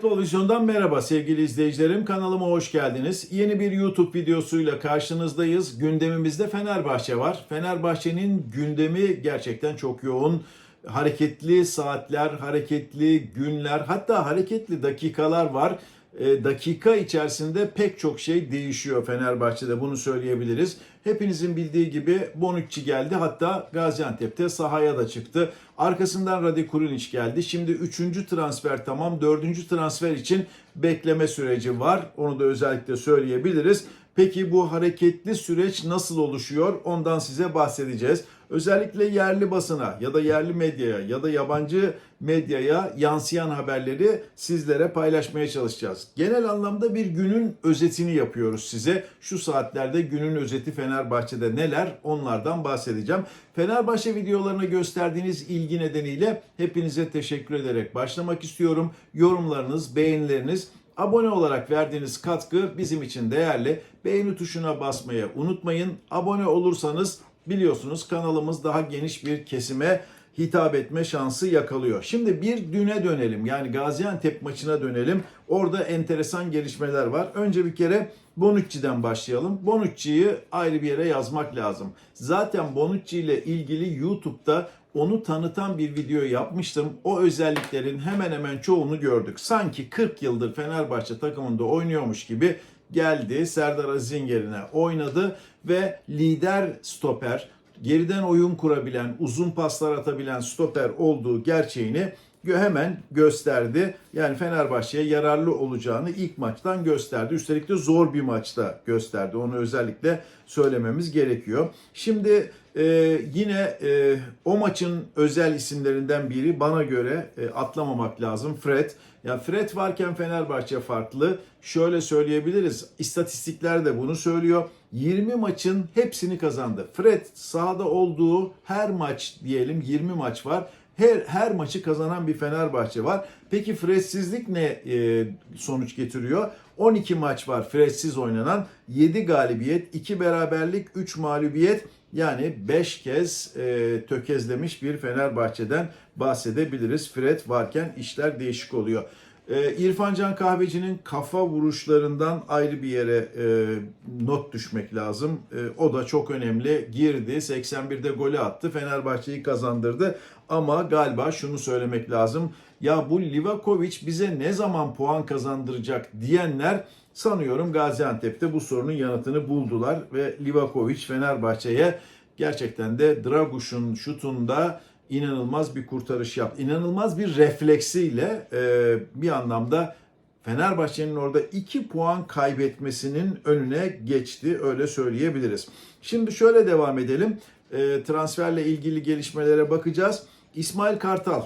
Futbol Vizyon'dan merhaba sevgili izleyicilerim. Kanalıma hoş geldiniz. Yeni bir YouTube videosuyla karşınızdayız. Gündemimizde Fenerbahçe var. Fenerbahçe'nin gündemi gerçekten çok yoğun. Hareketli saatler, hareketli günler, hatta hareketli dakikalar var. E, dakika içerisinde pek çok şey değişiyor Fenerbahçe'de bunu söyleyebiliriz. Hepinizin bildiği gibi Bonucci geldi hatta Gaziantep'te sahaya da çıktı. Arkasından Radi Kurunic geldi. Şimdi üçüncü transfer tamam. Dördüncü transfer için bekleme süreci var. Onu da özellikle söyleyebiliriz. Peki bu hareketli süreç nasıl oluşuyor? Ondan size bahsedeceğiz. Özellikle yerli basına ya da yerli medyaya ya da yabancı medyaya yansıyan haberleri sizlere paylaşmaya çalışacağız. Genel anlamda bir günün özetini yapıyoruz size. Şu saatlerde günün özeti Fenerbahçe'de neler onlardan bahsedeceğim. Fenerbahçe videolarına gösterdiğiniz ilgi nedeniyle hepinize teşekkür ederek başlamak istiyorum. Yorumlarınız, beğenileriniz Abone olarak verdiğiniz katkı bizim için değerli. Beğeni tuşuna basmayı unutmayın. Abone olursanız biliyorsunuz kanalımız daha geniş bir kesime hitap etme şansı yakalıyor. Şimdi bir düne dönelim. Yani Gaziantep maçına dönelim. Orada enteresan gelişmeler var. Önce bir kere Bonucci'den başlayalım. Bonucci'yi ayrı bir yere yazmak lazım. Zaten Bonucci ile ilgili YouTube'da onu tanıtan bir video yapmıştım. O özelliklerin hemen hemen çoğunu gördük. Sanki 40 yıldır Fenerbahçe takımında oynuyormuş gibi geldi. Serdar Aziz'in yerine oynadı ve lider stoper, geriden oyun kurabilen, uzun paslar atabilen stoper olduğu gerçeğini hemen gösterdi. Yani Fenerbahçe'ye yararlı olacağını ilk maçtan gösterdi. Üstelik de zor bir maçta gösterdi. Onu özellikle söylememiz gerekiyor. Şimdi e, yine e, o maçın özel isimlerinden biri bana göre e, atlamamak lazım. Fred. Ya Fred varken Fenerbahçe farklı. Şöyle söyleyebiliriz. İstatistikler de bunu söylüyor. 20 maçın hepsini kazandı. Fred sahada olduğu her maç diyelim 20 maç var her, her maçı kazanan bir Fenerbahçe var. Peki Fred'sizlik ne e, sonuç getiriyor? 12 maç var Fred'siz oynanan. 7 galibiyet, 2 beraberlik, 3 mağlubiyet. Yani 5 kez e, tökezlemiş bir Fenerbahçe'den bahsedebiliriz. Fred varken işler değişik oluyor. E, İrfan Can Kahveci'nin kafa vuruşlarından ayrı bir yere e, not düşmek lazım. E, o da çok önemli. Girdi, 81'de golü attı, Fenerbahçe'yi kazandırdı. Ama galiba şunu söylemek lazım. Ya bu Livakovic bize ne zaman puan kazandıracak diyenler sanıyorum Gaziantep'te bu sorunun yanıtını buldular ve Livakovic Fenerbahçe'ye gerçekten de Draguş'un şutunda inanılmaz bir kurtarış yaptı. İnanılmaz bir refleksiyle e, bir anlamda Fenerbahçe'nin orada 2 puan kaybetmesinin önüne geçti öyle söyleyebiliriz. Şimdi şöyle devam edelim. E, transferle ilgili gelişmelere bakacağız. İsmail Kartal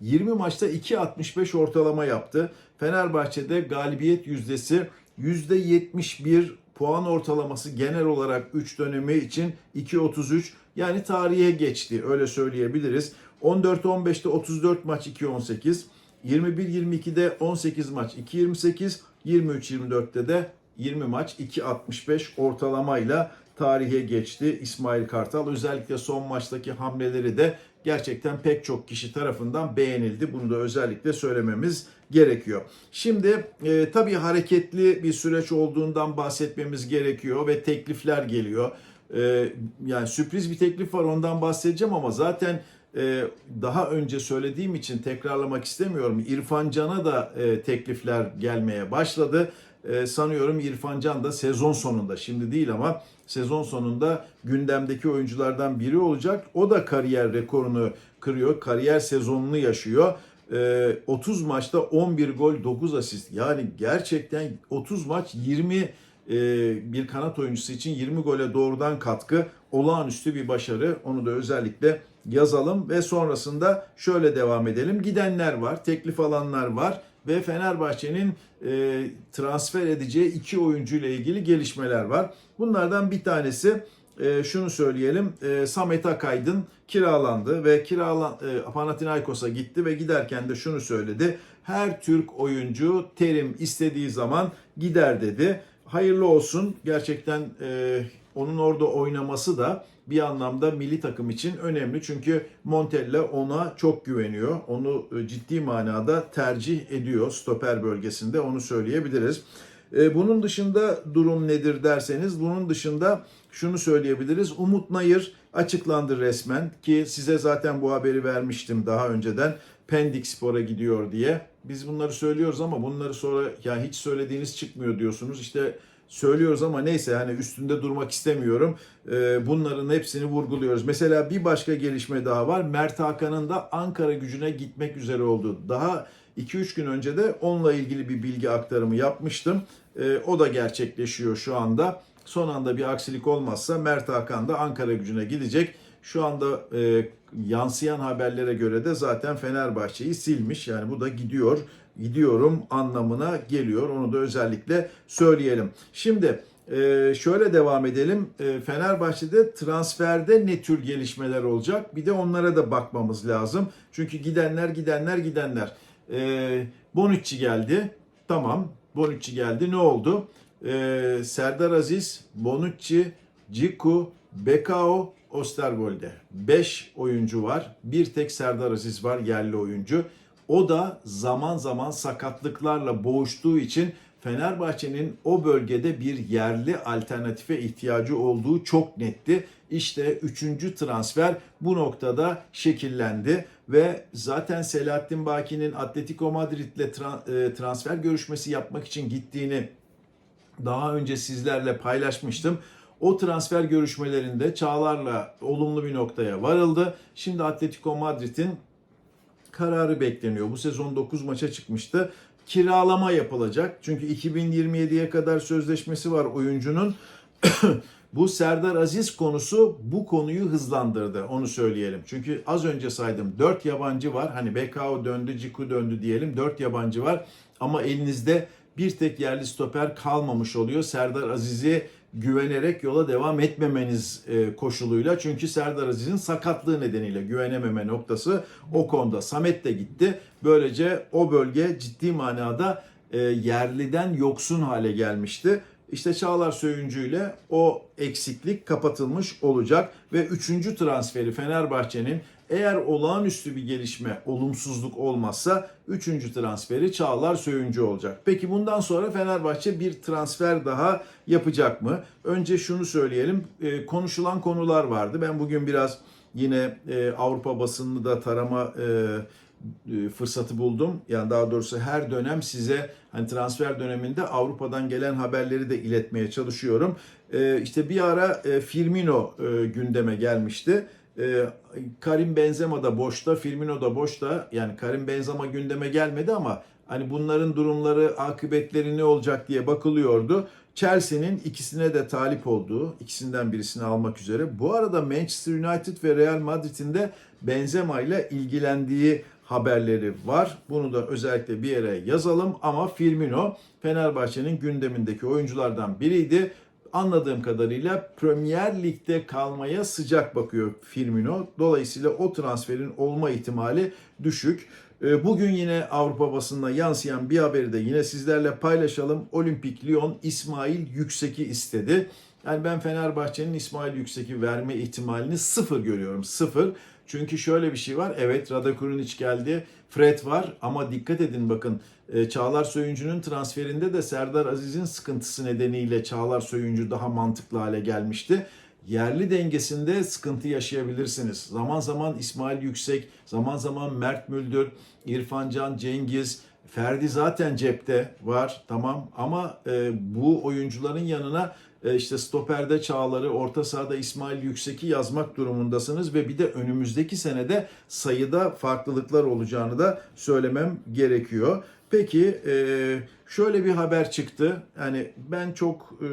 20 maçta 2.65 ortalama yaptı. Fenerbahçe'de galibiyet yüzdesi %71 puan ortalaması genel olarak 3 dönemi için 2.33 yani tarihe geçti öyle söyleyebiliriz. 14-15'te 34 maç 2.18, 21-22'de 18 maç 2.28, 23-24'te de 20 maç 2.65 ortalamayla tarihe geçti İsmail Kartal. Özellikle son maçtaki hamleleri de gerçekten pek çok kişi tarafından beğenildi. Bunu da özellikle söylememiz gerekiyor. Şimdi e, tabii hareketli bir süreç olduğundan bahsetmemiz gerekiyor ve teklifler geliyor. E, yani sürpriz bir teklif var ondan bahsedeceğim ama zaten e, daha önce söylediğim için tekrarlamak istemiyorum. İrfan Can'a da e, teklifler gelmeye başladı. E, sanıyorum İrfan Can da sezon sonunda şimdi değil ama sezon sonunda gündemdeki oyunculardan biri olacak. O da kariyer rekorunu kırıyor. Kariyer sezonunu yaşıyor. 30 maçta 11 gol 9 asist. Yani gerçekten 30 maç 20 bir kanat oyuncusu için 20 gole doğrudan katkı olağanüstü bir başarı. Onu da özellikle yazalım ve sonrasında şöyle devam edelim. Gidenler var, teklif alanlar var ve Fenerbahçe'nin e, transfer edeceği iki oyuncu ile ilgili gelişmeler var. Bunlardan bir tanesi e, şunu söyleyelim. E, Samet Akaydın kiralandı ve kiralan e, Panathinaikos'a gitti ve giderken de şunu söyledi. Her Türk oyuncu terim istediği zaman gider dedi. Hayırlı olsun. Gerçekten e, onun orada oynaması da bir anlamda milli takım için önemli. Çünkü Montella ona çok güveniyor. Onu e, ciddi manada tercih ediyor stoper bölgesinde onu söyleyebiliriz. E, Bunun dışında durum nedir derseniz bunun dışında şunu söyleyebiliriz. Umut Nayır açıklandı resmen ki size zaten bu haberi vermiştim daha önceden. Pendik Spor'a gidiyor diye. Biz bunları söylüyoruz ama bunları sonra ya hiç söylediğiniz çıkmıyor diyorsunuz. İşte söylüyoruz ama neyse hani üstünde durmak istemiyorum. Ee, bunların hepsini vurguluyoruz. Mesela bir başka gelişme daha var. Mert Hakan'ın da Ankara gücüne gitmek üzere olduğu. Daha 2-3 gün önce de onunla ilgili bir bilgi aktarımı yapmıştım. Ee, o da gerçekleşiyor şu anda. Son anda bir aksilik olmazsa Mert Hakan da Ankara gücüne gidecek. Şu anda e, yansıyan haberlere göre de zaten Fenerbahçe'yi silmiş. Yani bu da gidiyor, gidiyorum anlamına geliyor. Onu da özellikle söyleyelim. Şimdi e, şöyle devam edelim. E, Fenerbahçe'de transferde ne tür gelişmeler olacak? Bir de onlara da bakmamız lazım. Çünkü gidenler, gidenler, gidenler. E, Bonucci geldi. Tamam, Bonucci geldi. Ne oldu? E, Serdar Aziz, Bonucci, Ciku, Bekao, Osterwolde. 5 oyuncu var. Bir tek Serdar Aziz var yerli oyuncu. O da zaman zaman sakatlıklarla boğuştuğu için Fenerbahçe'nin o bölgede bir yerli alternatife ihtiyacı olduğu çok netti. İşte üçüncü transfer bu noktada şekillendi ve zaten Selahattin Baki'nin Atletico Madrid'le e, transfer görüşmesi yapmak için gittiğini daha önce sizlerle paylaşmıştım. O transfer görüşmelerinde Çağlar'la olumlu bir noktaya varıldı. Şimdi Atletico Madrid'in kararı bekleniyor. Bu sezon 9 maça çıkmıştı. Kiralama yapılacak. Çünkü 2027'ye kadar sözleşmesi var oyuncunun. bu Serdar Aziz konusu bu konuyu hızlandırdı. Onu söyleyelim. Çünkü az önce saydım 4 yabancı var. Hani Bekao döndü, Ciku döndü diyelim. 4 yabancı var. Ama elinizde bir tek yerli stoper kalmamış oluyor. Serdar Aziz'i güvenerek yola devam etmemeniz e, koşuluyla. Çünkü Serdar Aziz'in sakatlığı nedeniyle güvenememe noktası o konuda. Samet de gitti. Böylece o bölge ciddi manada e, yerliden yoksun hale gelmişti. İşte Çağlar Söyüncü ile o eksiklik kapatılmış olacak ve üçüncü transferi Fenerbahçe'nin eğer olağanüstü bir gelişme, olumsuzluk olmazsa üçüncü transferi Çağlar Söyüncü olacak. Peki bundan sonra Fenerbahçe bir transfer daha yapacak mı? Önce şunu söyleyelim. E, konuşulan konular vardı. Ben bugün biraz yine e, Avrupa basınını da tarama e, fırsatı buldum. Yani daha doğrusu her dönem size hani transfer döneminde Avrupa'dan gelen haberleri de iletmeye çalışıyorum. İşte bir ara Firmino gündeme gelmişti. E, Karim Benzema da boşta, Firmino da boşta. Yani Karim Benzema gündeme gelmedi ama hani bunların durumları, akıbetleri ne olacak diye bakılıyordu. Chelsea'nin ikisine de talip olduğu, ikisinden birisini almak üzere. Bu arada Manchester United ve Real Madrid'in de Benzema ile ilgilendiği haberleri var. Bunu da özellikle bir yere yazalım ama Firmino Fenerbahçe'nin gündemindeki oyunculardan biriydi. Anladığım kadarıyla Premier Lig'de kalmaya sıcak bakıyor Firmino. Dolayısıyla o transferin olma ihtimali düşük. Ee, Bugün yine Avrupa basınına yansıyan bir haberi de yine sizlerle paylaşalım. Olimpik Lyon İsmail Yüksek'i istedi. Yani ben Fenerbahçe'nin İsmail Yüksek'i verme ihtimalini sıfır görüyorum. Sıfır. Çünkü şöyle bir şey var. Evet Rada Kurunic geldi. Fred var ama dikkat edin bakın e, Çağlar Söyüncü'nün transferinde de Serdar Aziz'in sıkıntısı nedeniyle Çağlar Söyüncü daha mantıklı hale gelmişti. Yerli dengesinde sıkıntı yaşayabilirsiniz. Zaman zaman İsmail Yüksek, zaman zaman Mert Müldür, İrfan Can, Cengiz, Ferdi zaten cepte var tamam ama e, bu oyuncuların yanına işte stoperde Çağlar'ı, orta sahada İsmail Yüksek'i yazmak durumundasınız ve bir de önümüzdeki senede sayıda farklılıklar olacağını da söylemem gerekiyor. Peki e, şöyle bir haber çıktı. Yani ben çok e,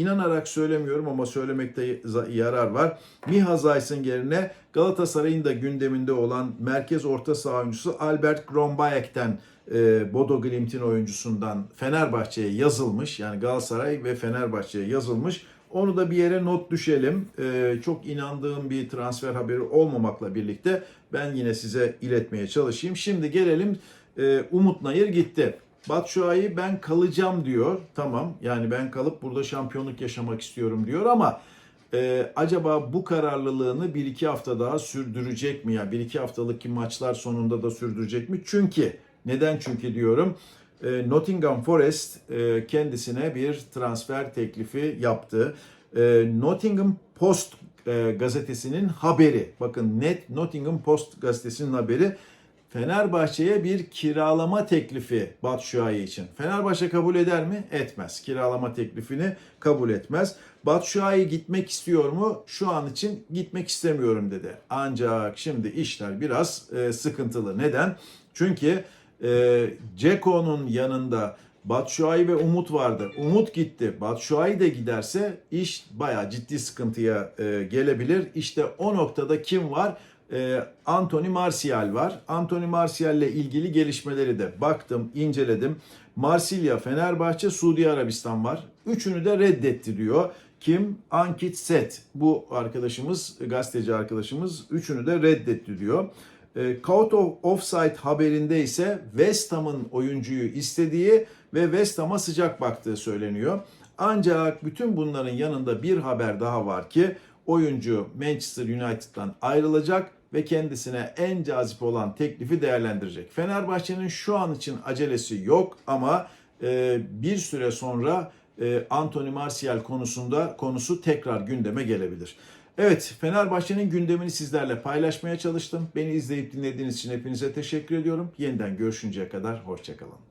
inanarak söylemiyorum ama söylemekte yarar var. Miha Zayt'ın yerine Galatasaray'ın da gündeminde olan merkez orta saha oyuncusu Albert Grombayek'ten e, Bodo Glimt'in oyuncusundan Fenerbahçe'ye yazılmış. Yani Galatasaray ve Fenerbahçe'ye yazılmış. Onu da bir yere not düşelim. E, çok inandığım bir transfer haberi olmamakla birlikte ben yine size iletmeye çalışayım. Şimdi gelelim e, Umut Nayır gitti. Batshuayi ben kalacağım diyor. Tamam yani ben kalıp burada şampiyonluk yaşamak istiyorum diyor ama Ee, acaba bu kararlılığını 1-2 hafta daha sürdürecek mi? Yani 1-2 haftalık maçlar sonunda da sürdürecek mi? Çünkü, neden çünkü diyorum? Ee, Nottingham Forest e, kendisine bir transfer teklifi yaptı. Ee, Nottingham Post e, gazetesinin haberi, bakın net Nottingham Post gazetesinin haberi Fenerbahçe'ye bir kiralama teklifi Batshuayi için. Fenerbahçe kabul eder mi? Etmez. Kiralama teklifini kabul etmez. Batshuayi gitmek istiyor mu? Şu an için gitmek istemiyorum dedi. Ancak şimdi işler biraz e, sıkıntılı. Neden? Çünkü e, Ceko'nun yanında Batshuayi ve Umut vardı. Umut gitti. Batshuayi de giderse iş bayağı ciddi sıkıntıya e, gelebilir. İşte o noktada kim var? E, Anthony Martial var. Anthony Martial ile ilgili gelişmeleri de baktım, inceledim. Marsilya, Fenerbahçe, Suudi Arabistan var. Üçünü de reddetti diyor. Kim? Ankit Set. Bu arkadaşımız, gazeteci arkadaşımız üçünü de reddetti diyor. E, Out of Offside haberinde ise West Ham'ın oyuncuyu istediği ve West Ham'a sıcak baktığı söyleniyor. Ancak bütün bunların yanında bir haber daha var ki oyuncu Manchester United'dan ayrılacak ve kendisine en cazip olan teklifi değerlendirecek. Fenerbahçe'nin şu an için acelesi yok ama e, bir süre sonra e, Anthony Martial konusunda konusu tekrar gündeme gelebilir. Evet, Fenerbahçe'nin gündemini sizlerle paylaşmaya çalıştım. Beni izleyip dinlediğiniz için hepinize teşekkür ediyorum. Yeniden görüşünceye kadar hoşçakalın.